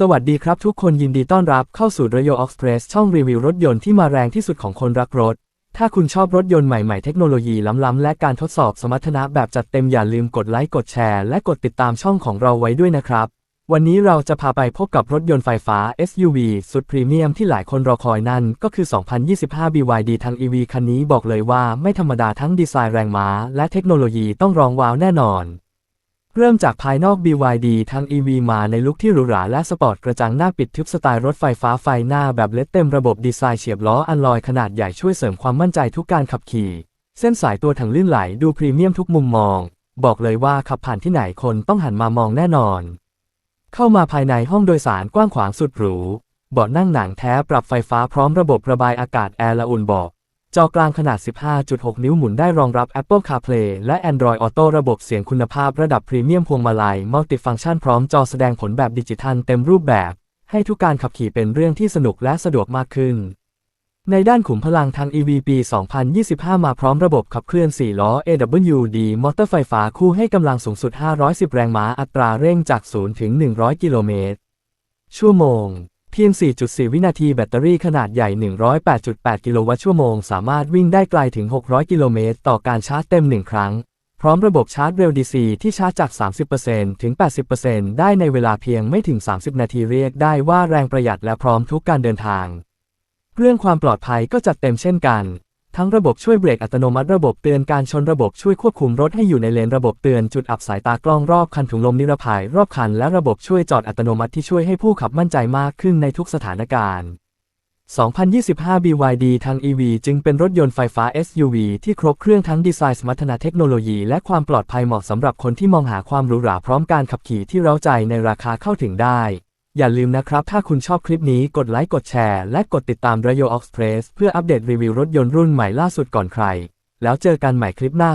สวัสดีครับทุกคนยินดีต้อนรับเข้าสู่ Royal Express ช่องรีวิวรถยนต์ที่มาแรงที่สุดของคนรักรถ ถ้าคุณชอบรถยนต์ใหม่ๆ เทคโนโลยีล้ำๆ และการทดสอบสมรรถนะแบบจัดเต็มอย่าลืมกดไลค์กดแชร์และกดติดตามช่องของเราไว้ด้วยนะครับ วันนี้เราจะพาไปพบกับรถยนต์ไฟฟ้า SUV สุดพรีเมียมที่หลายคนรอคอยนั่นก็คือ 2025 BYD ทาง EV คันนี้บอกเลยว่าไม่ธรรมดาทั้งดีไซน์แรงม้าและเทคโนโลยีต้องรองว้าวแน่นอน เริ่มจากภายนอก BYD ทั้ง EV มาในลุคที่หรูหราและสปอร์ตกระจังหน้าปิดทึบสไตล์รถไฟฟ้าไฟหน้าแบบเล็ดเต็มระบบดีไซน์เฉียบล้ออันลอยขนาดใหญ่ช่วยเสริมความมั่นใจทุกการขับขี่ เส้นสายตัวถังลื่นไหลดูพรีเมียมทุกมุมมอง บอกเลยว่าขับผ่านที่ไหนคนต้องหันมามองแน่นอน เข้ามาภายในห้องโดยสารกว้างขวางสุดหรูเบาะนั่งหนังแท้ปรับไฟฟ้าพร้อมระบบระบายอากาศแอร์ละอุ่นเบาะ จอกลางขนาด 15.6 นิ้วหมุนได้รองรับ Apple CarPlay และ Android Auto ระบบเสียงคุณภาพระดับพรีเมียมพวงมาลัยมัลติฟังก์ชันพร้อมจอแสดงผลแบบดิจิทัลเต็มรูปแบบ ให้ทุกการขับขี่เป็นเรื่องที่สนุกและสะดวกมากขึ้น ในด้านขุมพลังทาง EV ปี 2025 มาพร้อมระบบขับเคลื่อน 4 ล้อ AWD มอเตอร์ไฟฟ้าคู่ให้กำลังสูงสุด 510 แรงม้าอัตราเร่งจาก 0 ถึง 100 กิโลเมตรชั่วโมง เพียง 4.4 วินาทีแบตเตอรี่ขนาดใหญ่ 108.8 กิโลวัตต์ชั่วโมง สามารถวิ่งได้ไกลถึง 600 กิโลเมตร ต่อการชาร์จเต็ม 1 ครั้ง พร้อมระบบชาร์จเร็ว DC ที่ชาร์จจาก 30%ถึง 80%ได้ในเวลาเพียงไม่ถึง 30 นาทีเรียกได้ว่าแรงประหยัดและพร้อมทุกการเดินทาง เรื่องความปลอดภัยก็จัดเต็มเช่นกัน ทั้งระบบช่วยเบรกอัตโนมัติระบบเตือนการชนระบบช่วยควบคุมรถให้อยู่ในเลนระบบเตือนจุดอับสายตากล้องรอบคันถุงลมนิรภัยรอบคันและระบบช่วยจอดอัตโนมัติที่ช่วยให้ผู้ขับมั่นใจมากขึ้นในทุกสถานการณ์ 2025 BYD ทาง EV จึงเป็นรถยนต์ไฟฟ้า SUV ที่ครบเครื่องทั้งดีไซน์สมรรถนะเทคโนโลยีและความปลอดภัยเหมาะสำหรับคนที่มองหาความหรูหราพร้อมการขับขี่ที่เร้าใจในราคาเข้าถึงได้ อย่าลืมนะครับ ถ้าคุณชอบคลิปนี้กดไลค์กดแชร์ และกดติดตาม Rayo Express เพื่ออัปเดตรีวิวรถยนต์รุ่นใหม่ล่าสุดก่อนใคร แล้วเจอกันใหม่คลิปหน้า